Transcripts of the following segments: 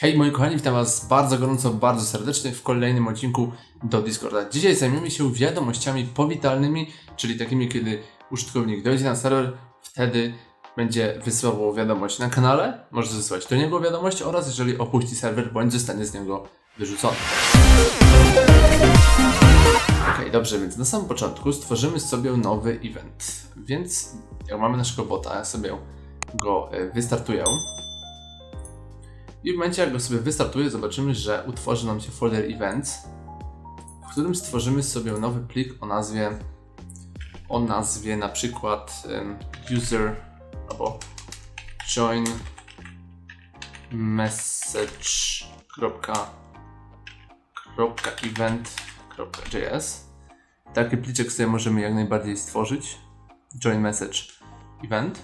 Hej moi kochani, witam was bardzo gorąco, bardzo serdecznie w kolejnym odcinku do Discorda. Dzisiaj zajmiemy się wiadomościami powitalnymi, czyli takimi, kiedy użytkownik dojdzie na serwer, wtedy będzie wysyłał wiadomość na kanale, może wysłać do niego wiadomość oraz jeżeli opuści serwer, bądź zostanie z niego wyrzucony. Ok, dobrze, więc na samym początku stworzymy sobie nowy event. Więc jak mamy naszego bota, ja sobie go e, wystartuję. I w momencie, jak go sobie wystartuję, zobaczymy, że utworzy nam się folder events, w którym stworzymy sobie nowy plik o nazwie o nazwie na przykład user albo join message.event.js Taki pliczek sobie możemy jak najbardziej stworzyć. Join message event.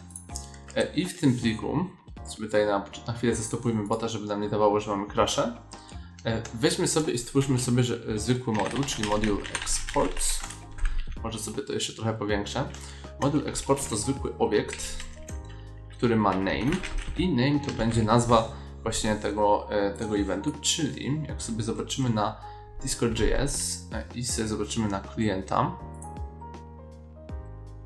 E, I w tym pliku, sobie tutaj na, na chwilę zastopujmy bota, żeby nam nie dawało, że mamy crashe. Weźmy sobie i stwórzmy sobie że, e, zwykły moduł, czyli moduł exports. Może sobie to jeszcze trochę powiększę. Moduł exports to zwykły obiekt, który ma name i name to będzie nazwa właśnie tego, e, tego eventu, czyli jak sobie zobaczymy na Discord.js e, i sobie zobaczymy na klienta,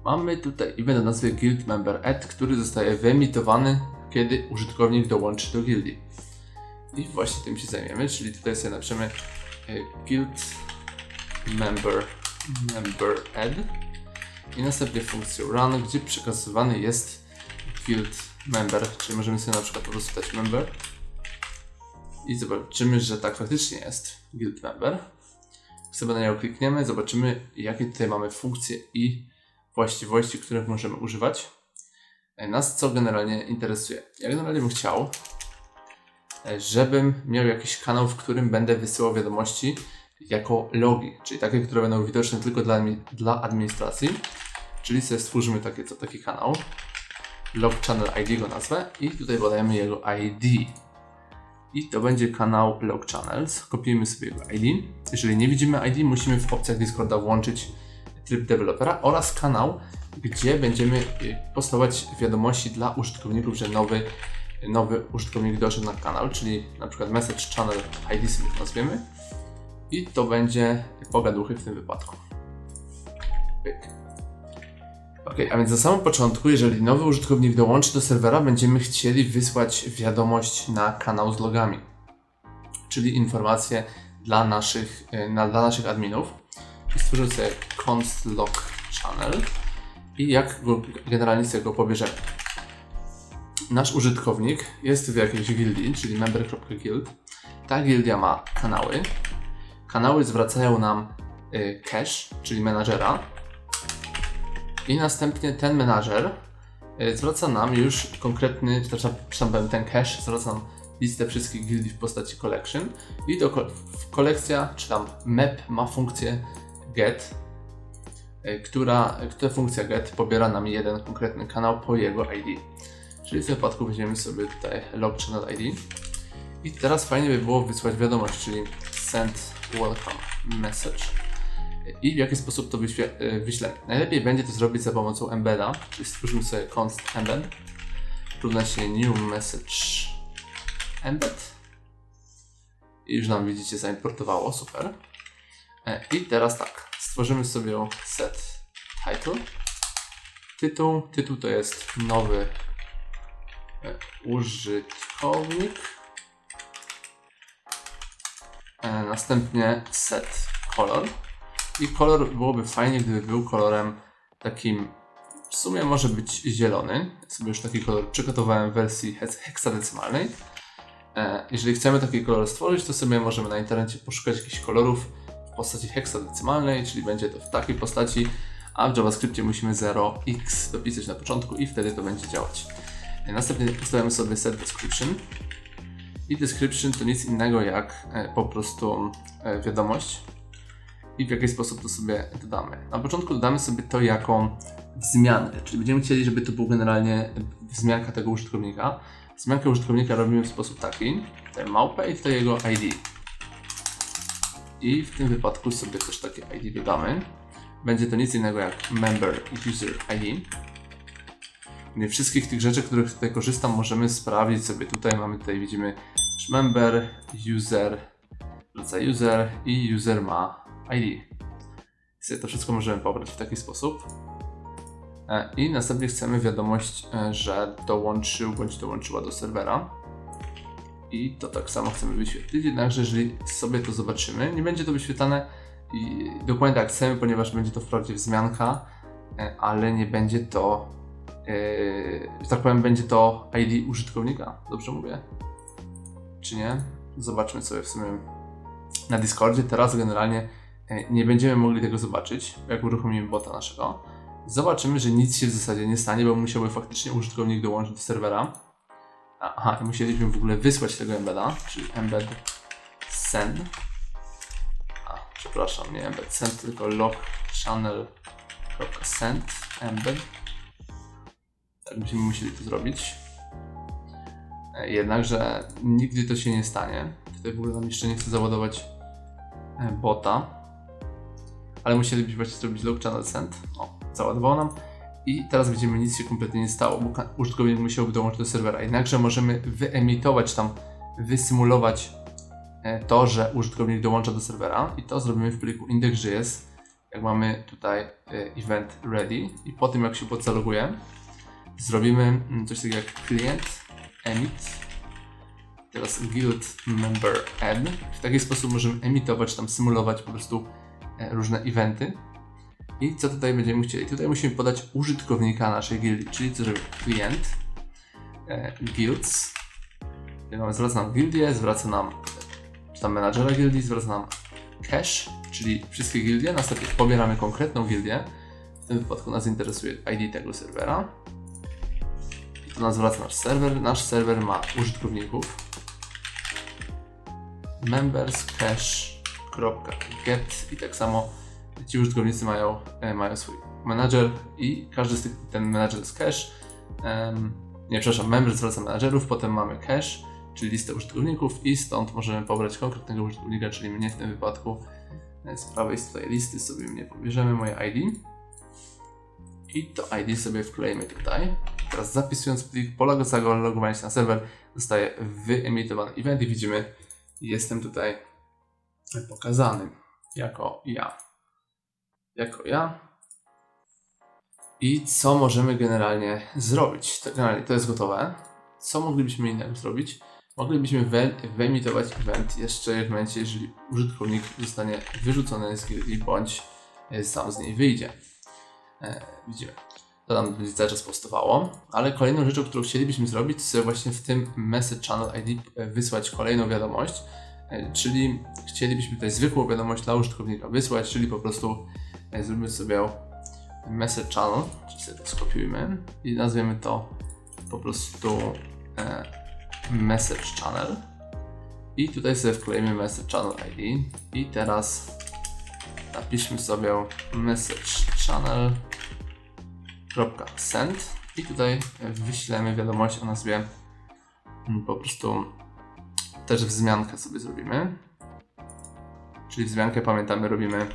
mamy tutaj event o nazwie guild member add, który zostaje wyemitowany, kiedy użytkownik dołączy do gildii. I właśnie tym się zajmiemy, czyli tutaj sobie napiszemy e, guild member member add i następnie funkcję run, gdzie przekazywany jest guild member, czyli możemy sobie na przykład po prostu dać member i zobaczymy, że tak faktycznie jest guild member. Sobie na niego klikniemy, zobaczymy jakie tutaj mamy funkcje i właściwości, których możemy używać. Nas co generalnie interesuje? Ja generalnie bym chciał, e, żebym miał jakiś kanał, w którym będę wysyłał wiadomości jako logi, czyli takie, które będą widoczne tylko dla, dla administracji. Czyli sobie stwórzmy takie, co, taki kanał. Log Channel ID go nazwę i tutaj podajemy jego ID. I to będzie kanał Log Channels. Kopiujemy sobie jego ID. Jeżeli nie widzimy ID, musimy w opcjach Discorda włączyć tryb dewelopera oraz kanał, gdzie będziemy y, postawać wiadomości dla użytkowników, że nowy, nowy użytkownik doszedł na kanał, czyli na przykład message channel ID sobie nazwiemy. I to będzie pogaduchy w tym wypadku. Ok, a więc na samym początku, jeżeli nowy użytkownik dołączy do serwera, będziemy chcieli wysłać wiadomość na kanał z logami, czyli informacje dla naszych, y, dla naszych adminów. I stworzymy sobie const log channel i jak go generalnie sobie go pobierzemy. Nasz użytkownik jest w jakiejś gildii, czyli member.guild. Ta gildia ma kanały. Kanały zwracają nam y, cache, czyli menadżera. I następnie ten menadżer y, zwraca nam już konkretny, przepraszam, ten cache zwraca nam listę wszystkich gildii w postaci collection. I w- kolekcja, czy tam map ma funkcję get, y, która, która funkcja get pobiera nam jeden konkretny kanał po jego ID. Czyli w tym wypadku weźmiemy sobie tutaj log channel ID. I teraz fajnie by było wysłać wiadomość, czyli send welcome message. I w jaki sposób to y, wyślemy. Najlepiej będzie to zrobić za pomocą embeda, czyli stworzymy sobie const embed. Równa się new message embed. I już nam widzicie zaimportowało, super. E, I teraz tak, stworzymy sobie set title. Tytuł, tytuł to jest nowy e, użytkownik. E, Następnie set color. I kolor byłoby fajnie, gdyby był kolorem takim, w sumie może być zielony. Sobie już taki kolor przygotowałem w wersji heks- heksadecymalnej. Jeżeli chcemy taki kolor stworzyć, to sobie możemy na internecie poszukać jakichś kolorów w postaci heksadecymalnej, czyli będzie to w takiej postaci, a w JavaScriptie musimy 0x dopisać na początku i wtedy to będzie działać. Następnie ustawiamy sobie set description. I description to nic innego jak e, po prostu e, wiadomość i w jaki sposób to sobie dodamy. Na początku dodamy sobie to jako wzmiankę, czyli będziemy chcieli, żeby to był generalnie wzmianka tego użytkownika. Wzmiankę użytkownika robimy w sposób taki, tutaj małpę i tutaj jego ID. I w tym wypadku sobie też takie ID dodamy. Będzie to nic innego jak member user ID. Nie wszystkich tych rzeczy, których tutaj korzystam, możemy sprawdzić sobie tutaj. Mamy tutaj, widzimy member, user, wraca user i user ma ID. Sobie to wszystko możemy pobrać w taki sposób. E, I następnie chcemy wiadomość, e, że dołączył bądź dołączyła do serwera. I to tak samo chcemy wyświetlić, jednakże jeżeli sobie to zobaczymy, nie będzie to wyświetlane i dokładnie tak chcemy, ponieważ będzie to wprawdzie wzmianka, e, ale nie będzie to, że tak powiem, będzie to ID użytkownika. Dobrze mówię? Czy nie? Zobaczmy sobie w sumie na Discordzie. Teraz generalnie e, nie będziemy mogli tego zobaczyć, jak uruchomimy bota naszego. Zobaczymy, że nic się w zasadzie nie stanie, bo musiałby faktycznie użytkownik dołączyć do serwera. Aha, i musieliśmy w ogóle wysłać tego embeda, czyli embed send. A, przepraszam, nie embed send, tylko log channel.send embed. Tak byśmy musieli to zrobić. E, Jednakże nigdy to się nie stanie. Tutaj w ogóle nam jeszcze nie chce załadować e, bota. Ale musielibyśmy właśnie zrobić log channel send. O, załadowało nam. I teraz widzimy, nic się kompletnie nie stało, bo użytkownik musiałby dołączyć do serwera. Jednakże możemy wyemitować tam, wysymulować e, to, że użytkownik dołącza do serwera i to zrobimy w pliku index.js, jak mamy tutaj e, event ready i po tym jak się podzaloguje, zrobimy mm, coś takiego jak client emit, teraz guild member add. W taki sposób możemy emitować, tam symulować po prostu e, różne eventy. I co tutaj będziemy chcieli? Tutaj musimy podać użytkownika naszej gildii, czyli co? Klient, e, guilds, Tutaj mamy, zwraca nam gildię, zwraca nam, czy tam menadżera gildii, zwraca nam cache, czyli wszystkie gildie, następnie pobieramy konkretną gildię, w tym wypadku nas interesuje ID tego serwera. I to nas zwraca nasz serwer, nasz serwer ma użytkowników, members cache.get i tak samo ci użytkownicy mają, e, mają swój menadżer i każdy z tych, ten menadżer jest cache. Em, nie, przepraszam, member zwraca menadżerów, potem mamy cache, czyli listę użytkowników i stąd możemy pobrać konkretnego użytkownika, czyli mnie w tym wypadku. E, Z prawej z tutaj listy sobie mnie pobierzemy, moje ID. I to ID sobie wklejemy tutaj. Teraz zapisując plik po zalogowaniu się na serwer zostaje wyemitowany event i widzimy, jestem tutaj pokazany jako ja jako ja. I co możemy generalnie zrobić? Generalnie to jest gotowe. Co moglibyśmy innego zrobić? Moglibyśmy we, wyemitować event jeszcze w momencie, jeżeli użytkownik zostanie wyrzucony z gildii bądź e, sam z niej wyjdzie. E, widzimy. To nam będzie cały czas postowało, ale kolejną rzeczą, którą chcielibyśmy zrobić, to właśnie w tym message channel ID e, wysłać kolejną wiadomość, e, czyli chcielibyśmy tutaj zwykłą wiadomość dla użytkownika wysłać, czyli po prostu zrobimy sobie message channel, czyli sobie to skopiujmy i nazwiemy to po prostu e, message channel. I tutaj sobie wklejemy message channel ID i teraz napiszmy sobie message channel send i tutaj wyślemy wiadomość o nazwie mm, po prostu też wzmiankę sobie zrobimy. Czyli wzmiankę pamiętamy robimy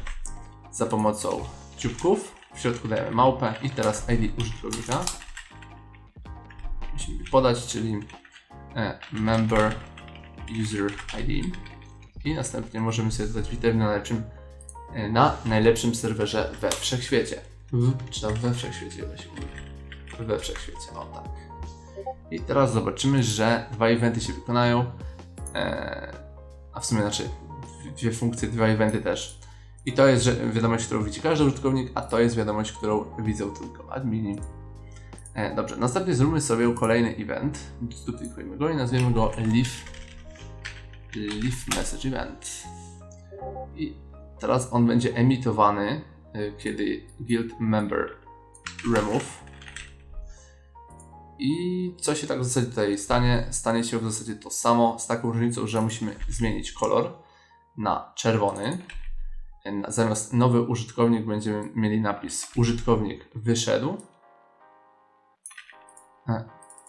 za pomocą dzióbków w środku dajemy małpę i teraz ID użytkownika musimy podać, czyli e, member user ID i następnie możemy sobie dodać witam na najlepszym, e, na najlepszym serwerze we wszechświecie. W, czy tam we wszechświecie chyba się. We wszechświecie, o tak. I teraz zobaczymy, że dwa eventy się wykonają, e, a w sumie znaczy dwie funkcje, dwa eventy też. I to jest wiadomość, którą widzi każdy użytkownik, a to jest wiadomość, którą widzą tylko admini. E, dobrze, następnie zróbmy sobie kolejny event. Zduplikujmy go i nazwiemy go leaf, leaf message event. I teraz on będzie emitowany, e, kiedy guild member remove. I co się tak w zasadzie tutaj stanie? Stanie się w zasadzie to samo, z taką różnicą, że musimy zmienić kolor na czerwony. Zamiast nowy użytkownik będziemy mieli napis użytkownik wyszedł.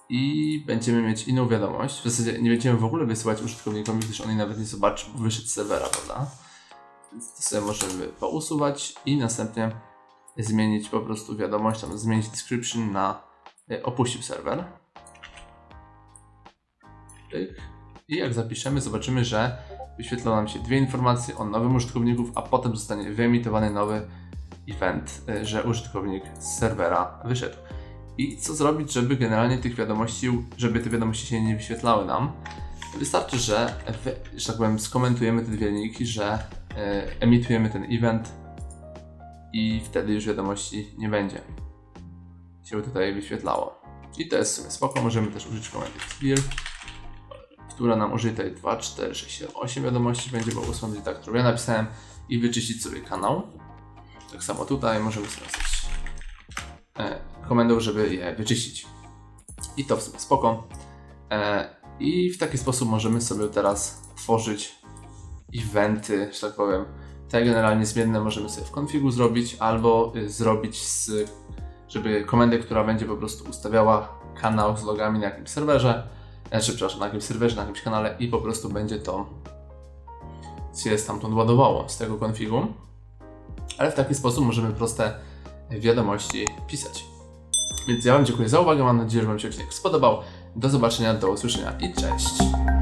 I będziemy mieć inną wiadomość. W zasadzie nie będziemy w ogóle wysyłać użytkownikowi, gdyż on jej nawet nie zobaczy, bo wyszedł z serwera, prawda? Więc to sobie możemy pousuwać i następnie zmienić po prostu wiadomość, tam zmienić description na e, opuścił serwer. I jak zapiszemy, zobaczymy, że wyświetlą nam się dwie informacje o nowym użytkowniku, a potem zostanie wyemitowany nowy event, y, że użytkownik z serwera wyszedł. I co zrobić, żeby generalnie tych wiadomości, żeby te wiadomości się nie wyświetlały nam? Wystarczy, że, wy- że tak powiem, skomentujemy te dwie linki, że y, emitujemy ten event i wtedy już wiadomości nie będzie się tutaj wyświetlało. I to jest w sumie spoko, możemy też użyć komendy clear, która nam użyje tutaj 2, 4, 6, 7, 8 wiadomości będzie, bo 8 będzie tak, którą ja napisałem i wyczyścić sobie kanał. Tak samo tutaj możemy napisać e, komendą, żeby je wyczyścić. I to w sumie spoko. E, I w taki sposób możemy sobie teraz tworzyć eventy, że tak powiem. Te generalnie zmienne możemy sobie w konfigu zrobić, albo y, zrobić z, żeby komendę, która będzie po prostu ustawiała kanał z logami na jakimś serwerze, znaczy, przepraszam, na jakimś serwerze, na jakimś kanale i po prostu będzie to się stamtąd ładowało z tego konfigu. Ale w taki sposób możemy proste wiadomości pisać. Więc ja Wam dziękuję za uwagę, mam nadzieję, że Wam się odcinek spodobał. Do zobaczenia, do usłyszenia i cześć!